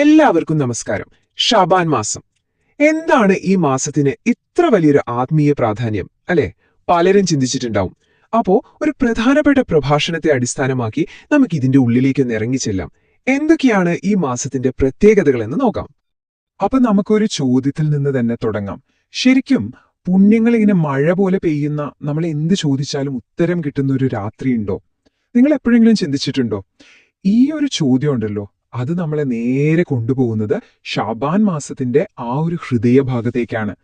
എല്ലാവർക്കും നമസ്കാരം. ഷാബാൻ മാസം. എന്താണ് ഈ മാസത്തിന് ഇത്ര വലിയൊരു ആത്മീയ പ്രാധാന്യം? അല്ലെ? പലരും ചിന്തിച്ചിട്ടുണ്ടാവും. അപ്പോ ഒരു പ്രധാനപ്പെട്ട പ്രഭാഷണത്തെ അടിസ്ഥാനമാക്കി നമുക്ക് ഇതിന്റെ ഉള്ളിലേക്ക് ഒന്ന് ഇറങ്ങിച്ചെല്ലാം എന്തൊക്കെയാണ് ഈ മാസത്തിന്റെ പ്രത്യേകതകൾ എന്ന് നോക്കാം. അപ്പൊ നമുക്കൊരു ചോദ്യത്തിൽ നിന്ന് തന്നെ തുടങ്ങാം. ശരിക്കും പുണ്യങ്ങൾ ഇങ്ങനെ മഴ പോലെ പെയ്യുന്ന നമ്മൾ എന്ത് ചോദിച്ചാലും ഉത്തരം കിട്ടുന്ന ഒരു രാത്രിയുണ്ടോ? നിങ്ങൾ എപ്പോഴെങ്കിലും ചിന്തിച്ചിട്ടുണ്ടോ? ഈ ഒരു ചോദ്യം ഉണ്ടല്ലോ. അത് നമ്മളെ നേരെ കൊണ്ടുപോകുന്നത് ഷാബാൻ മാസത്തിന്റെ ആ ഒരു ഹൃദയഭാഗത്തേക്കാണ്.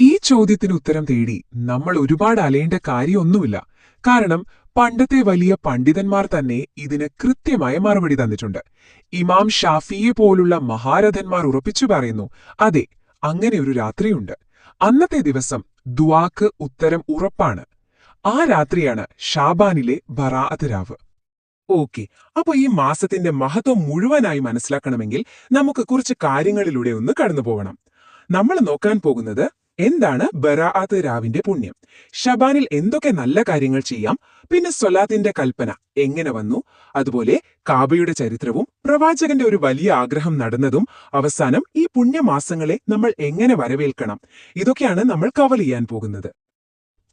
ഈ ചോദ്യത്തിന് ഉത്തരം തേടി നമ്മൾ ഒരുപാട് അലയേണ്ട കാര്യമൊന്നുമില്ല. കാരണം പണ്ടത്തെ വലിയ പണ്ഡിതന്മാർ തന്നെ ഇതിന് കൃത്യമായ മറുപടി തന്നിട്ടുണ്ട്. ഇമാം ഷാഫിയെ പോലുള്ള മഹാരഥന്മാർ ഉറപ്പിച്ചു പറയുന്നു അതെ അങ്ങനെ ഒരു രാത്രിയുണ്ട്. അന്നത്തെ ദിവസം ദുവാക്ക് ഉത്തരം ഉറപ്പാണ്. ആ രാത്രിയാണ് ഷാബാനിലെ ബറാഅത്ത് രാവ്. ഓക്കെ. അപ്പോൾ ഈ മാസത്തിന്റെ മഹത്വം മുഴുവനായി മനസ്സിലാക്കണമെങ്കിൽ നമുക്ക് കുറച്ച് കാര്യങ്ങളിലൂടെ ഒന്ന് കടന്നു പോകണം നമ്മൾ നോക്കാൻ പോകുന്നത് എന്താണ് ബറാഅത്ത് രാവിന്റെ പുണ്യം? ഷബാനിൽ എന്തൊക്കെ നല്ല കാര്യങ്ങൾ ചെയ്യാം? പിന്നെ സൊലാത്തിന്റെ കൽപ്പന എങ്ങനെ വന്നു? അതുപോലെ കാബയുടെ ചരിത്രവും പ്രവാചകന്റെ ഒരു വലിയ ആഗ്രഹം നടന്നതും അവസാനം ഈ പുണ്യമാസങ്ങളെ നമ്മൾ എങ്ങനെ വരവേൽക്കണം? ഇതൊക്കെയാണ് നമ്മൾ കവർ ചെയ്യാൻ പോകുന്നത്.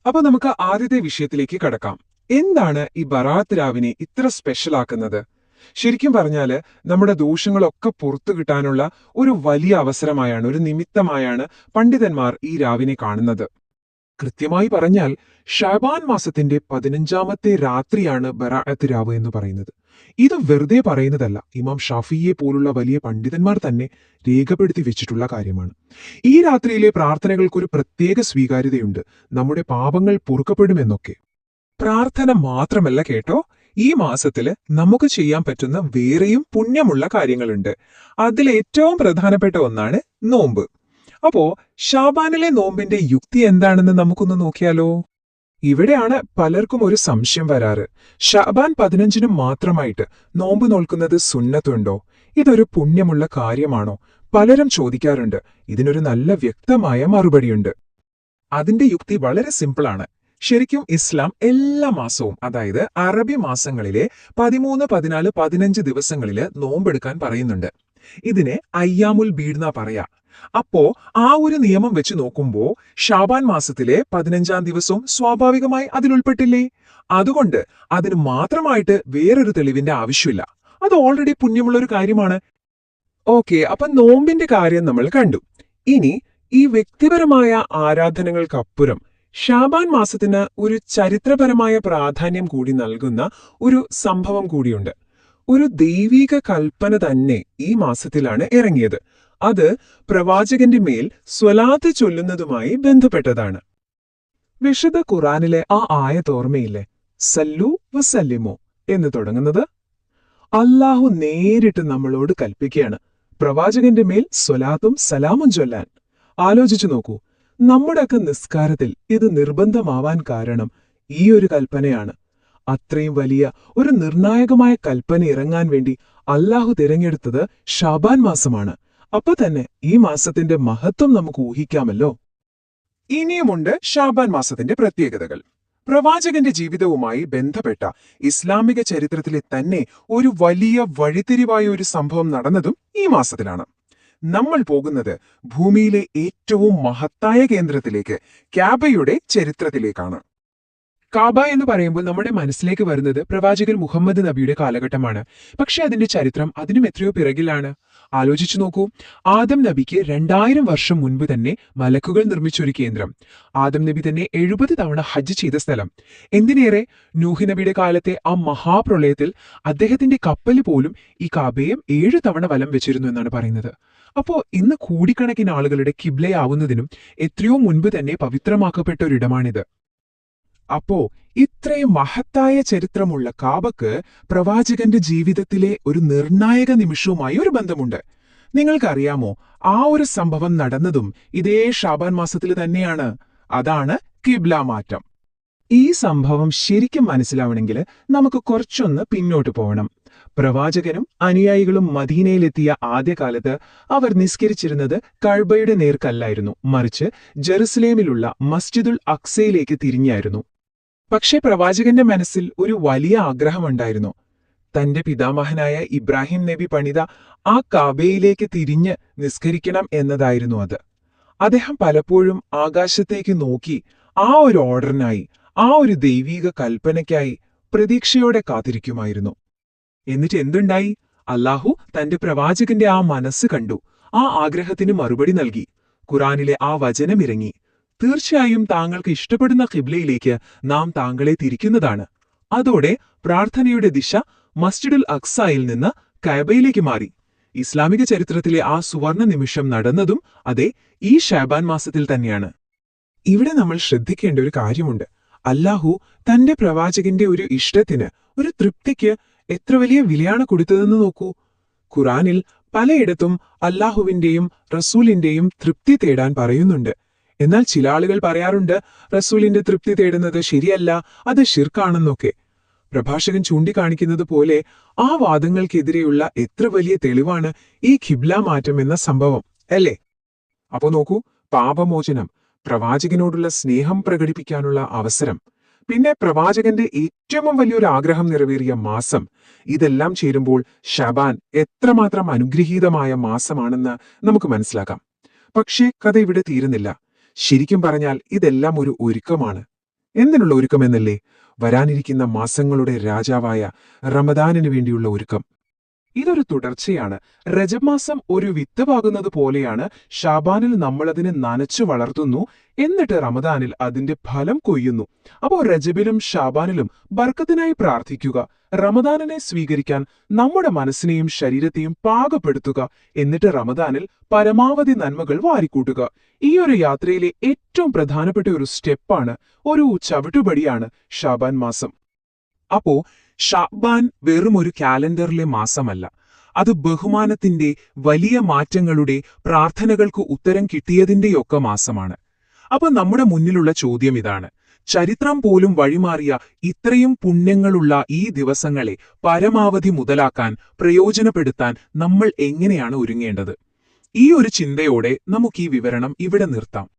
അപ്പോൾ നമുക്ക് ആദ്യത്തെ വിഷയത്തിലേക്ക് കടക്കാം. എന്താണ് ഈ ബറാത്ത് രാവിനെ ഇത്ര സ്പെഷ്യൽ ആക്കുന്നത് ശരിക്കും പറഞ്ഞാൽ നമ്മുടെ ദോഷങ്ങളൊക്കെ പുറത്തു കിട്ടാനുള്ള ഒരു വലിയ അവസരമായാണ് ഒരു നിമിത്തമായാണ് പണ്ഡിതന്മാർ ഈ രാവിനെ കാണുന്നത്. കൃത്യമായി പറഞ്ഞാൽ ഷാബാൻ മാസത്തിന്റെ പതിനഞ്ചാമത്തെ രാത്രിയാണ് ബറാഅത്ത് രാവ് എന്ന് പറയുന്നത്. ഇത് വെറുതെ പറയുന്നതല്ല ഇമാം ഷാഫിയെ പോലുള്ള വലിയ പണ്ഡിതന്മാർ തന്നെ രേഖപ്പെടുത്തി വെച്ചിട്ടുള്ള കാര്യമാണ്. ഈ രാത്രിയിലെ പ്രാർത്ഥനകൾക്കൊരു പ്രത്യേക സ്വീകാര്യതയുണ്ട്. നമ്മുടെ പാപങ്ങൾ പൊറുക്കപ്പെടുമെന്നൊക്കെ. പ്രാർത്ഥന മാത്രമല്ല കേട്ടോ. ഈ മാസത്തിൽ നമുക്ക് ചെയ്യാൻ പറ്റുന്ന വേറെയും പുണ്യമുള്ള കാര്യങ്ങളുണ്ട്. അതിൽ ഏറ്റവും പ്രധാനപ്പെട്ട ഒന്നാണ് നോമ്പ്. അപ്പോ ഷാബാനിലെ നോമ്പിന്റെ യുക്തി എന്താണെന്ന് നമുക്കൊന്ന് നോക്കിയാലോ? ഇവിടെയാണ് പലർക്കും ഒരു സംശയം വരാറ്. ഷാബാൻ പതിനഞ്ചിനും മാത്രമായിട്ട് നോമ്പ് നോൽക്കുന്നത് സുന്നത്തുണ്ടോ? ഇതൊരു പുണ്യമുള്ള കാര്യമാണോ? പലരും ചോദിക്കാറുണ്ട്. ഇതിനൊരു നല്ല വ്യക്തമായ മറുപടിയുണ്ട്. അതിന്റെ യുക്തി വളരെ സിമ്പിളാണ്. ശരിക്കും ഇസ്ലാം എല്ലാ മാസവും അതായത് അറബി മാസങ്ങളിലെ പതിമൂന്ന് പതിനാല് പതിനഞ്ച് ദിവസങ്ങളിൽ നോമ്പെടുക്കാൻ പറയുന്നുണ്ട്. ഇതിനെ അയ്യാമുൽ ബീഡ്ന പറയാ. അപ്പോ ആ ഒരു നിയമം വെച്ച് നോക്കുമ്പോ ഷാബാൻ മാസത്തിലെ പതിനഞ്ചാം ദിവസവും സ്വാഭാവികമായി അതിലുൾപ്പെട്ടില്ലേ അതുകൊണ്ട് അതിന് മാത്രമായിട്ട് വേറൊരു തെളിവിന്റെ ആവശ്യമില്ല. അത് ഓൾറെഡി പുണ്യമുള്ള ഒരു കാര്യമാണ്. ഓക്കെ അപ്പൊ നോമ്പിന്റെ കാര്യം നമ്മൾ കണ്ടു. ഇനി ഈ വ്യക്തിപരമായ ആരാധനകൾക്കപ്പുറം ഷാബാൻ മാസത്തിന് ഒരു ചരിത്രപരമായ പ്രാധാന്യം കൂടി നൽകുന്ന ഒരു സംഭവം കൂടിയുണ്ട്. ഒരു ദൈവിക കൽപ്പന തന്നെ ഈ മാസത്തിലാണ് ഇറങ്ങിയത്. അത് പ്രവാചകന്റെ മേൽ സ്വലാത്ത് ചൊല്ലുന്നതുമായി ബന്ധപ്പെട്ടതാണ്. വിശുദ്ധ ഖുറാനിലെ ആ ആയതോർമ്മയില്ലേ? സല്ലു വസല്ലിമോ എന്ന് തുടങ്ങുന്നത്? അല്ലാഹു നേരിട്ട് നമ്മളോട് കൽപ്പിക്കുകയാണ് പ്രവാചകന്റെ മേൽ സ്വലാത്തും സലാമും ചൊല്ലാൻ. ആലോചിച്ചു നോക്കൂ. നമ്മുടെയൊക്കെ നിസ്കാരത്തിൽ ഇത് നിർബന്ധമാവാൻ കാരണം ഈ ഒരു കൽപ്പനയാണ്. അത്രയും വലിയ ഒരു നിർണായകമായ കൽപ്പന ഇറങ്ങാൻ വേണ്ടി അല്ലാഹു തിരഞ്ഞെടുത്തത് ഷാബാൻ മാസമാണ്. അപ്പൊ തന്നെ ഈ മാസത്തിന്റെ മഹത്വം നമുക്ക് ഊഹിക്കാമല്ലോ. ഇനിയുമുണ്ട് ഷാബാൻ മാസത്തിന്റെ പ്രത്യേകതകൾ. പ്രവാചകന്റെ ജീവിതവുമായി ബന്ധപ്പെട്ട ഇസ്ലാമിക ചരിത്രത്തിലെ തന്നെ ഒരു വലിയ വഴിത്തിരിവായ ഒരു സംഭവം നടന്നതും ഈ മാസത്തിലാണ്. നമ്മൾ പോകുന്നത് ഭൂമിയിലെ ഏറ്റവും മഹത്തായ കേന്ദ്രത്തിലേക്ക് ക്യാബയുടെ ചരിത്രത്തിലേക്കാണ്. കാബ എന്ന് പറയുമ്പോൾ നമ്മുടെ മനസ്സിലേക്ക് വരുന്നത് പ്രവാചകൻ മുഹമ്മദ് നബിയുടെ കാലഘട്ടമാണ്. പക്ഷെ അതിന്റെ ചരിത്രം അതിനും എത്രയോ പിറകിലാണ്. ആലോചിച്ചു നോക്കൂ ആദം നബിക്ക് രണ്ടായിരം വർഷം മുൻപ് തന്നെ മലക്കുകൾ നിർമ്മിച്ചൊരു കേന്ദ്രം. ആദം നബി തന്നെ എഴുപത് തവണ ഹജ്ജ് ചെയ്ത സ്ഥലം. എന്തിനേറെ? നൂഹി നബിയുടെ കാലത്തെ ആ മഹാപ്രളയത്തിൽ അദ്ദേഹത്തിന്റെ കപ്പൽ പോലും ഈ കാബയെ ഏഴു തവണ വലം വെച്ചിരുന്നു എന്നാണ് പറയുന്നത്. അപ്പോ ഇന്ന് കോടിക്കണക്കിന് ആളുകളുടെ കിബ്ലയാവുന്നതിനും എത്രയോ മുൻപ് തന്നെ പവിത്രമാക്കപ്പെട്ട ഒരിടമാണിത്. അപ്പോ ഇത്രയും മഹത്തായ ചരിത്രമുള്ള കാബക്ക് പ്രവാചകന്റെ ജീവിതത്തിലെ ഒരു നിർണായക നിമിഷവുമായി ഒരു ബന്ധമുണ്ട്. നിങ്ങൾക്കറിയാമോ ആ ഒരു സംഭവം നടന്നതും ഇതേ ഷാബാൻ മാസത്തിൽ തന്നെയാണ്. അതാണ് കിബ്ല മാറ്റം. ഈ സംഭവം ശരിക്കും മനസ്സിലാവണമെങ്കിൽ നമുക്ക് കുറച്ചൊന്ന് പിന്നോട്ട് പോകണം. പ്രവാചകനും അനുയായികളും മദീനയിലെത്തിയ ആദ്യകാലത്ത് അവർ നിസ്കരിച്ചിരുന്നത് കഴ്ബയുടെ നേർക്കല്ലായിരുന്നു. മറിച്ച് ജെറുസലേമിലുള്ള മസ്ജിദുൽ അക്സയിലേക്ക് തിരിഞ്ഞായിരുന്നു. പക്ഷേ പ്രവാചകന്റെ മനസ്സിൽ ഒരു വലിയ ആഗ്രഹമുണ്ടായിരുന്നു. തന്റെ പിതാമഹനായ ഇബ്രാഹിം നബി പണിത ആ കാബയിലേക്ക് തിരിഞ്ഞ് നിസ്കരിക്കണം എന്നതായിരുന്നു അത്. അദ്ദേഹം പലപ്പോഴും ആകാശത്തേക്ക് നോക്കി ആ ഒരു ഓർഡറിനായി ആ ഒരു ദൈവീക കൽപ്പനയ്ക്കായി പ്രതീക്ഷയോടെ കാത്തിരിക്കുമായിരുന്നു. എന്നിട്ട് എന്തുണ്ടായി? അല്ലാഹു തന്റെ പ്രവാചകന്റെ ആ മനസ്സ് കണ്ടു. ആ ആഗ്രഹത്തിന് മറുപടി നൽകി. ഖുറാനിലെ ആ വചനമിറങ്ങി. തീർച്ചയായും താങ്കൾക്ക് ഇഷ്ടപ്പെടുന്ന ഖിബ്ലയിലേക്ക് നാം താങ്കളെ തിരിക്കുന്നതാണ്. അതോടെ പ്രാർത്ഥനയുടെ ദിശ മസ്ജിദുൽ അക്സായിൽ നിന്ന് കയബയിലേക്ക് മാറി. ഇസ്ലാമിക ചരിത്രത്തിലെ ആ സുവർണ നിമിഷം നടന്നതും അതെ ഈ ഷാബാൻ മാസത്തിൽ തന്നെയാണ്. ഇവിടെ നമ്മൾ ശ്രദ്ധിക്കേണ്ട ഒരു കാര്യമുണ്ട്. അല്ലാഹു തന്റെ പ്രവാചകന്റെ ഒരു ഇഷ്ടത്തിന് ഒരു തൃപ്തിക്ക് എത്ര വലിയ വിലയാണ് കൊടുത്തതെന്ന് നോക്കൂ. ഖുറാനിൽ പലയിടത്തും അല്ലാഹുവിന്റെയും റസൂലിന്റെയും തൃപ്തി തേടാൻ പറയുന്നുണ്ട്. എന്നാൽ ചില ആളുകൾ പറയാറുണ്ട് റസൂലിന്റെ തൃപ്തി തേടുന്നത് ശരിയല്ല അത് ഷിർക്കാണെന്നൊക്കെ പ്രഭാഷകൻ ചൂണ്ടിക്കാണിക്കുന്നത് പോലെ ആ വാദങ്ങൾക്കെതിരെയുള്ള എത്ര വലിയ തെളിവാണ് ഈ ഖിബ്ല മാറ്റം എന്ന സംഭവം അല്ലേ? അപ്പോ നോക്കൂ പാപമോചനം പ്രവാചകനോടുള്ള സ്നേഹം പ്രകടിപ്പിക്കാനുള്ള അവസരം പിന്നെ പ്രവാചകന്റെ ഏറ്റവും വലിയൊരു ആഗ്രഹം നിറവേറിയ മാസം ഇതെല്ലാം ചേരുമ്പോൾ ഷബാൻ എത്രമാത്രം അനുഗ്രഹീതമായ മാസമാണെന്ന് നമുക്ക് മനസ്സിലാക്കാം. പക്ഷേ കഥ ഇവിടെ തീരുന്നില്ല. ശരിക്കും പറഞ്ഞാൽ ഇതെല്ലാം ഒരു ഒരുക്കമാണ്. എന്തിനുള്ള ഒരുക്കമെന്നല്ലേ? വരാനിരിക്കുന്ന മാസങ്ങളുടെ രാജാവായ റമദാനിനു വേണ്ടിയുള്ള ഒരുക്കം. ഇതൊരു തുടർച്ചയാണ്. രജബ് മാസം ഒരു വിത്ത് പാകുന്നത് പോലെയാണ് ഷാബാനിൽ നമ്മളതിനെ നനച്ചു വളർത്തുന്നു. എന്നിട്ട് റമദാനിൽ അതിന്റെ ഫലം കൊയ്യുന്നു. അപ്പോൾ രജബിലും ഷാബാനിലും ബർക്കത്തിനായി പ്രാർത്ഥിക്കുക. റമദാനിനെ സ്വീകരിക്കാൻ നമ്മുടെ മനസ്സിനെയും ശരീരത്തെയും പാകപ്പെടുത്തുക. എന്നിട്ട് റമദാനിൽ പരമാവധി നന്മകൾ വാരിക്കൂട്ടുക. ഈ ഒരു യാത്രയിലെ ഏറ്റവും പ്രധാനപ്പെട്ട ഒരു സ്റ്റെപ്പാണ് ഒരു ചവിട്ടുപടിയാണ് ഷാബാൻ മാസം. അപ്പോ ഷാബാൻ വെറും ഒരു കാലണ്ടറിലെ മാസമല്ല. അത് ബഹുമാനത്തിന്റെ വലിയ മാറ്റങ്ങളുടെ പ്രാർത്ഥനകൾക്ക് ഉത്തരം കിട്ടിയതിന്റെയൊക്കെ മാസമാണ്. അപ്പൊ നമ്മുടെ മുന്നിലുള്ള ചോദ്യം ഇതാണ്. ചരിത്രം പോലും വഴിമാറിയ ഇത്രയും പുണ്യങ്ങളുള്ള ഈ ദിവസങ്ങളെ പരമാവധി മുതലാക്കാൻ പ്രയോജനപ്പെടുത്താൻ നമ്മൾ എങ്ങനെയാണ് ഒരുങ്ങേണ്ടത്? ഈ ഒരു ചിന്തയോടെ നമുക്ക് ഈ വിവരണം ഇവിടെ നിർത്താം.